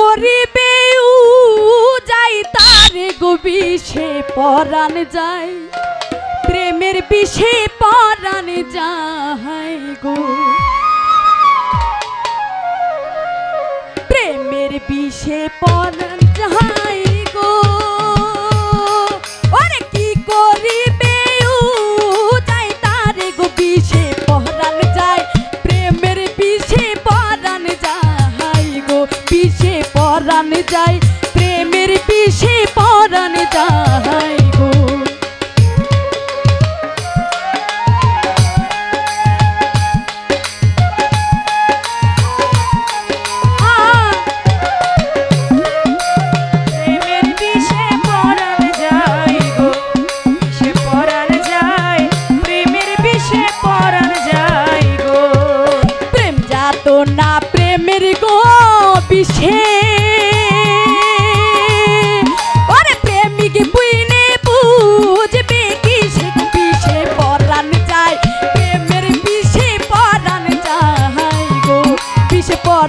গরিবে যাই তার বিষে পরাণ যাই প্রেমের বিষে পরাণ যাই গো। প্রেমের বিষে পরাণ যাই যায় প্রেমের পিছে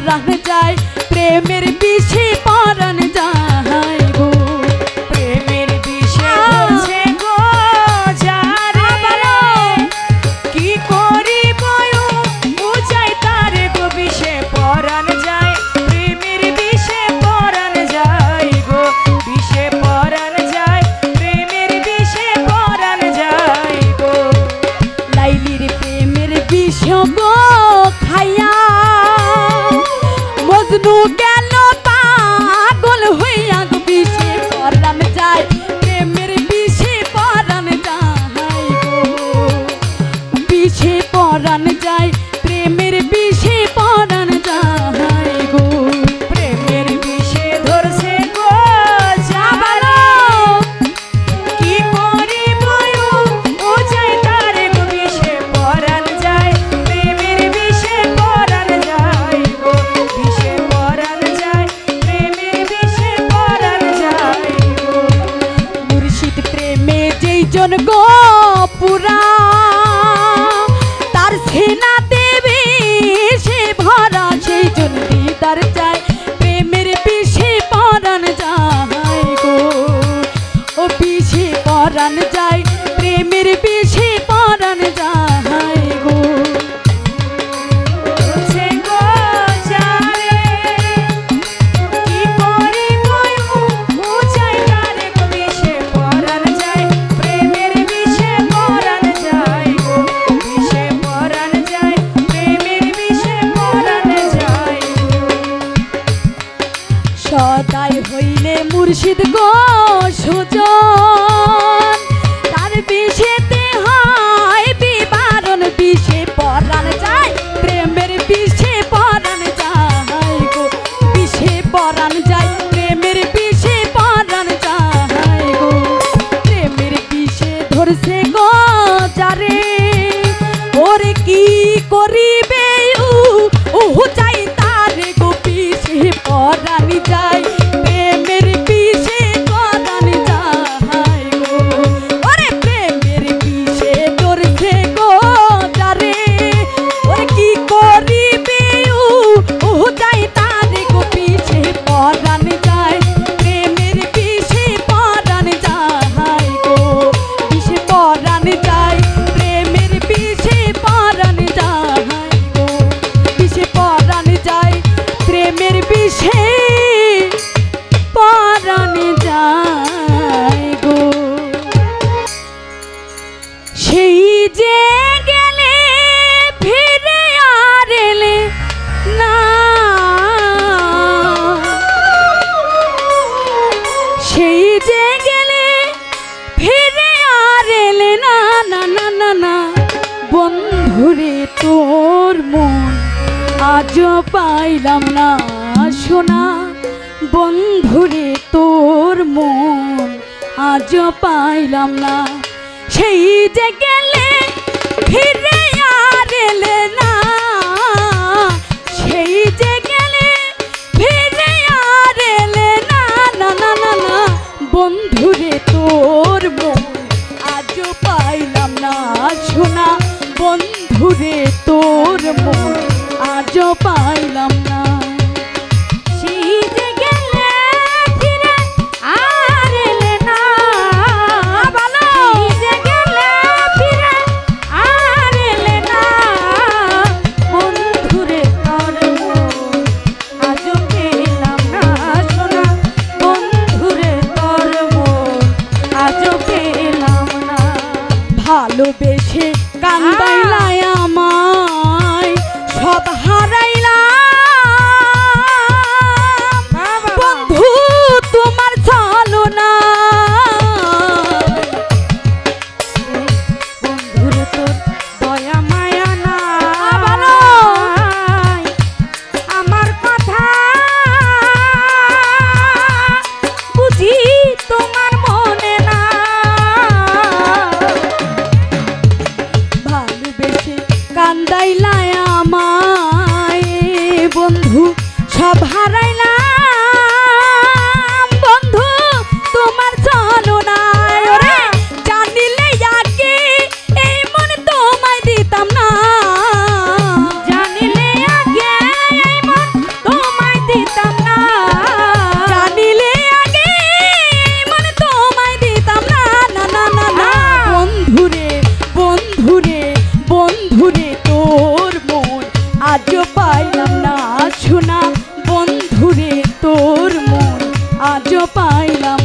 barras হইলে মুর্শিদ গো সুজন। তার বিশেষ সে পরনে যায় গো। সেই যে গেলে ফিরে আর না। সেই যে গেলে ফিরে আর এলে না না না। বন্ধুরে, তোর মন আজও পাইলাম না। বাসনা বন্ধুরে তোর মন আজ পাইলাম না। সেই যে গেলে ফিরে আর এলে না। সেই যে গেলে ফিরে আর এলে না। না না না না, বন্ধুরে তোর মন আজ পাইলাম না। শোনা, বন্ধুরে তোর মন আজ পা পাইলাম না শোনা বন্ধুরে তোর মন আজও পাইলাম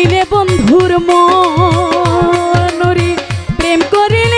নাই বন্ধুর মনরে প্রেম করিলে